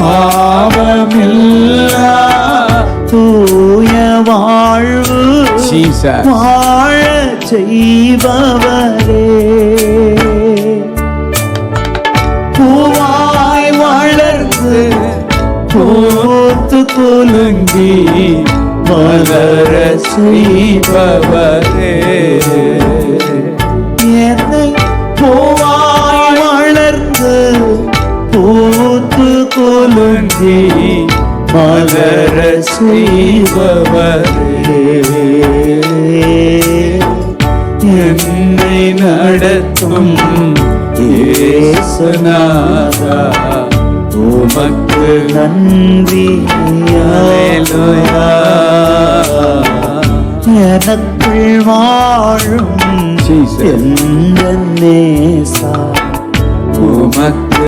பாவமில்லா தூய வாழ்வு. வாழ செய்பவரே பூவாய் வளர்ந்து பூத்து குலுங்கி மலர செய்பவரே என்னை பூவாய் வளர்ந்து பூத்து குலுங்கி மலர செய்பவரே. என்னை நடத்தும் இயேசுநாதா உமக்கு நன்றி. எனக்குள் வாழும். எந்த நேசா? உமக்கு